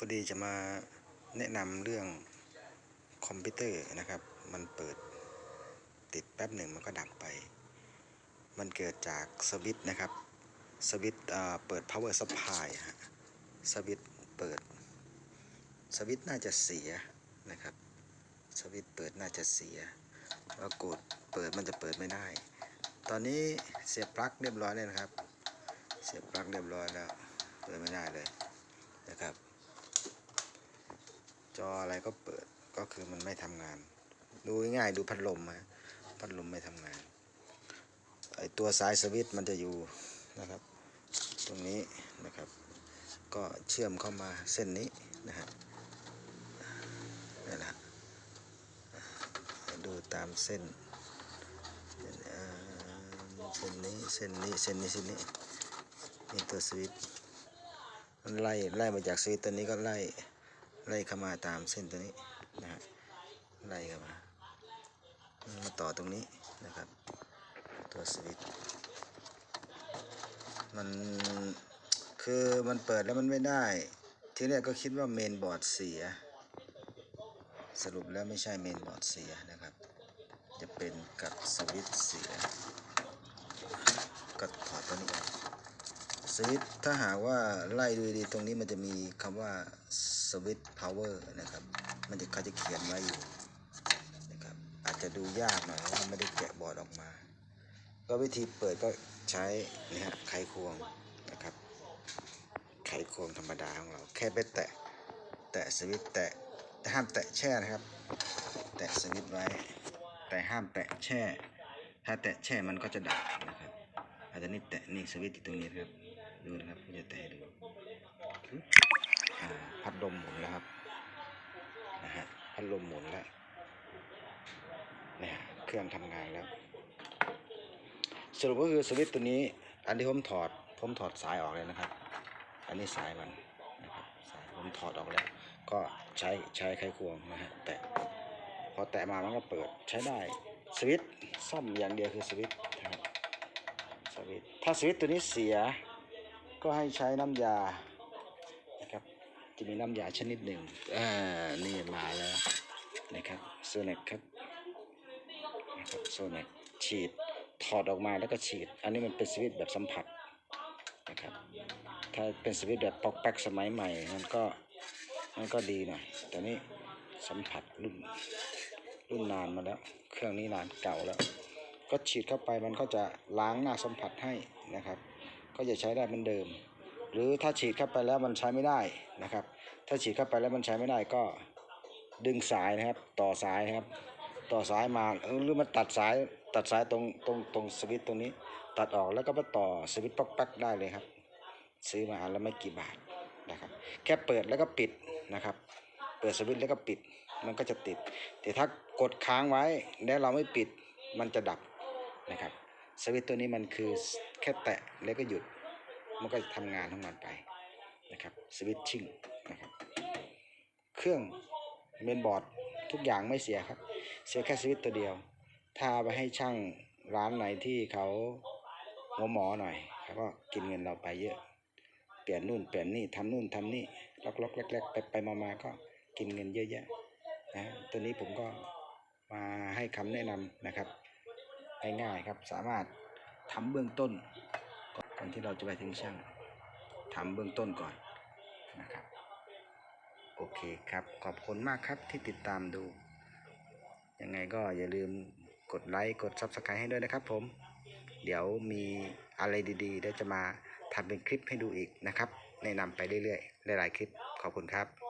พอดีจะมาแนะนำเรื่องคอมพิวเตอร์นะครับ มันเปิดติดแป๊บหนึ่งมันก็ดับไป มันเกิดจากสวิตช์นะครับ สวิตช์เปิด power supply ฮะ สวิตช์เปิด สวิตช์น่าจะเสียนะครับ สวิตช์เปิดน่าจะเสีย แล้วกดเปิดมันจะเปิดไม่ได้ ตอนนี้เสียบปลั๊กเรียบร้อยเลยนะครับ เสียบปลั๊กเรียบร้อยแล้ว เปิดไม่ได้เลยนะครับ จ ออะไรก็เปิดก็คือมันไม่ทำงาน ดูง่ายดูพัดลมฮะพัดลมไม่ทำงานไอตัวสายสวิตช์มันจะอยู่นะครับ ตรงนี้นะครับ ก็เชื่อมเข้ามาเส้นนี้นะฮะนี่นแหละดูตามเส้นเอ่อเส้นนี้เส้นนี้เส้นนี้เส้นนี้นี่ตัวสวิตช์มันไล่ไล่มาจากสวิตช์ตัวนี้ก็ไล่ ไล่เข้ามาตามเส้นตัวนี้นะฮะไล่เข้ามา มาต่อตรงนี้นะครับ ตัวสวิตช์มันคือมันเปิดแล้วมันไม่ได้ ทีแรกก็คิดว่าเมนบอร์ดเสีย สรุปแล้วไม่ใช่เมนบอร์ดเสียนะครับ จะเป็นกับสวิตช์เสีย ก็ถอดตัวนี้ออกสวิตช์ถ้าหากว่าไล่ดูดีตรงนี้มันจะมีคำว่า สวิตช์พาวเวอร์นะครับ มันจะเขาจะเขียนไว้อยู่นะครับ อาจจะดูยากหน่อยเพราะว่าไม่ได้แกะบอร์ดออกมา ก็วิธีเปิดก็ใช้นี่ฮะไขควงนะครับ ไขควงธรรมดาของเรา แค่ไปแตะ แตะสวิตช์แตะแต่ห้ามแตะแช่นะครับ แตะสวิตช์ไว้ แต่ห้ามแตะแช่ ถ้าแตะแช่มันก็จะดับนะครับอาจจะนี่แตะนี่สวิตช์ตรงนี้ครับ ดูนะครับจะแตะให้ดู ดลมหมุนแล้วครับนะฮะพัดลมหมุนแล้วเนี่ยเครื่องทำงานแล้ว สรุปก็คือสวิตตัวนี้ อันที่ผมถอด ผมถอดสายออกเลยนะครับ อันนี้สายมันนะครับสายผมถอดออกแล้ว ก็ใช้ใช้ไขควงนะฮะแตะพอแตะมามันก็เปิดใช้ได้สวิตซ่อมอย่างเดียวคือสวิตนะครับสวิตถ้าสวิตตัวนี้เสียก็ให้ใช้น้ำยา จะมีน้ำยาชนิดหนึ่งอ่านี่มาแล้วนะครับโซเน็กครับนะครับโซเน็กฉีดถอดออกมาแล้วก็ฉีด อันนี้มันเป็นสวิตช์แบบสัมผัสนะครับ ถ้าเป็นสวิตช์แบบปอกแป๊กสมัยใหม่ มันก็มันก็ดีหน่อย แต่นี่สัมผัสรุ่นรุ่นนานมาแล้ว เครื่องนี้นานเก่าแล้ว ก็ฉีดเข้าไปมันก็จะล้างหน้าสัมผัสให้นะครับ ก็จะใช้ได้เหมือนเดิม รือถ้าฉีดเข้าไปแล้วมันใช้ไม่ได้นะครับ ถ้าฉีดเข้าไปแล้วมันใช้ไม่ได้ก็ดึงสายนะครับ ต่อสายนะครับ ต่อสายมาหรือมันตัดสายตัดสายตรงตรงตรงสวิตช์ตรงนี้ ตัดออกแล้วก็มาต่อสวิตช์ป๊อกแป๊กได้เลยครับ ซื้อมาอันละไม่กี่บาทนะครับ แค่เปิดแล้วก็ปิดนะครับ เปิดสวิตช์แล้วก็ปิดมันก็จะติด แต่ถ้ากดค้างไว้แล้วเราไม่ปิดมันจะดับนะครับ สวิตช์ตัวนี้มันคือแค่แตะแล้วก็หยุด มันก็จะทำงานของมันไปนะครับสวิตชิ่งนะครับ เครื่องเมนบอร์ดทุกอย่างไม่เสียครับ เสียแค่สวิตตัวเดียว ถ้าไปให้ช่างร้านไหนที่เขาหัวหมอหน่อยเขาก็กินเงินเราไปเยอะ เปลี่ยนนู่นเปลี่ยนนี่ทำนู่นทำนี่ล็อกล็อกแรกๆไปไปมามาก็กินเงินเยอะแยะนะตัวนี้ผมก็มาให้คำแนะนำนะครับง่ายๆครับสามารถทำเบื้องต้น ก่อนที่เราจะไปถึงช่างทำเบื้องต้นก่อนนะครับ โอเคครับ ขอบคุณมากครับที่ติดตามดู ยังไงก็อย่าลืมกดไลค์กด s u b สไครต์ให้ด้วยนะครับผม เดี๋ยวมีอะไรดีๆเดี๋ยวจะมาทำเป็นคลิปให้ดูอีกนะครับ แนะนำไปเรื่อยๆ หลายๆคลิป ขอบคุณครับ